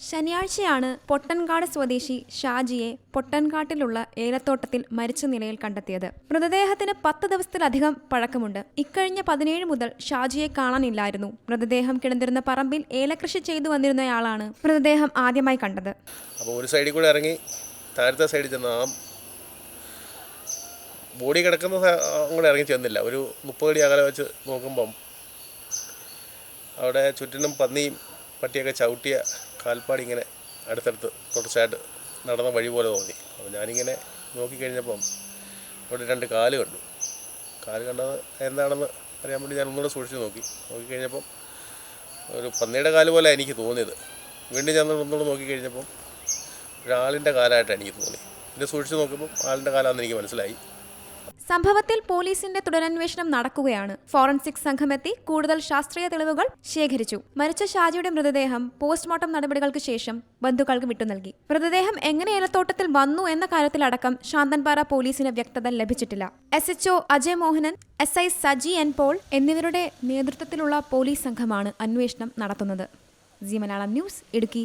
ശനിയാഴ്ചയാണ് പൊട്ടൻകാട് സ്വദേശി ഷാജിയെ പൊട്ടൻകാട്ടിലുള്ള ഏലത്തോട്ടത്തിൽ മരിച്ച നിലയിൽ കണ്ടെത്തിയത്. മൃതദേഹത്തിന് പത്ത് ദിവസത്തിലധികം പഴക്കമുണ്ട്. ഇക്കഴിഞ്ഞ പതിനേഴ് മുതൽ ഷാജിയെ കാണാനില്ലായിരുന്നു. മൃതദേഹം കിടന്നിരുന്ന പറമ്പിൽ ഏലകൃഷി ചെയ്തു വന്നിരുന്നയാളാണ് മൃതദേഹം ആദ്യമായി കണ്ടത്. അപ്പോൾ ഒരു സൈഡിൽ കൂടെ ഇറങ്ങി താഴത്തെ സൈഡിൽ ചെന്ന ആ ബോഡി കിടക്കുന്ന അങ്ങോട്ട് ഇറങ്ങി ചെന്നില്ല. ഒരു മുപ്പത് അടി അകലെ വെച്ച് നോക്കുമ്പം അവിടെ ചുറ്റിനും പന്നിയും പട്ടിയൊക്കെ ചവിട്ടിയ കാൽപ്പാടി ഇങ്ങനെ അടുത്തടുത്ത് തുടർച്ചയായിട്ട് നടന്ന വഴി പോലെ തോന്നി. അപ്പോൾ ഞാനിങ്ങനെ നോക്കിക്കഴിഞ്ഞപ്പം അവിടെ രണ്ട് കാൽ കണ്ടു. കാൽ കണ്ടത് എന്താണെന്ന് അറിയാൻ വേണ്ടി ഞാൻ ഒന്നുകൂടെ സൂക്ഷിച്ച് നോക്കി. നോക്കിക്കഴിഞ്ഞപ്പം ഒരു പന്നിയുടെ കാൽ പോലെ എനിക്ക് തോന്നിയത്. വീണ്ടും ഞാൻ ഒന്നുകൂടെ നോക്കിക്കഴിഞ്ഞപ്പം ഒരാളിന്റെ കാലമായിട്ടാണ് എനിക്ക് തോന്നി. പിന്നെ സൂക്ഷിച്ച് നോക്കുമ്പോൾ ആളിന്റെ കാലമാണെന്ന് എനിക്ക് മനസ്സിലായി. സംഭവത്തിൽ പോലീസിന്റെ തുടരന്വേഷണം നടക്കുകയാണ്. ഫോറൻസിക് സംഘമെത്തി കൂടുതൽ ശാസ്ത്രീയ തെളിവുകൾ ശേഖരിച്ചു. മരിച്ച ഷാജിയുടെ മൃതദേഹം പോസ്റ്റ്മോർട്ടം നടപടികൾക്ക് ശേഷം ബന്ധുക്കൾക്ക് വിട്ടു നൽകി. മൃതദേഹം എങ്ങനെ ഏലത്തോട്ടത്തിൽ വന്നു എന്ന കാര്യത്തിലടക്കം ശാന്തൻപാറ പോലീസിന് വ്യക്തത ലഭിച്ചിട്ടില്ല. S H O Ajay Mohanan S I Saji N Paul എന്നിവരുടെ നേതൃത്വത്തിലുള്ള പോലീസ് സംഘമാണ് അന്വേഷണം നടത്തുന്നത്. Zee Malayalam news Idukki.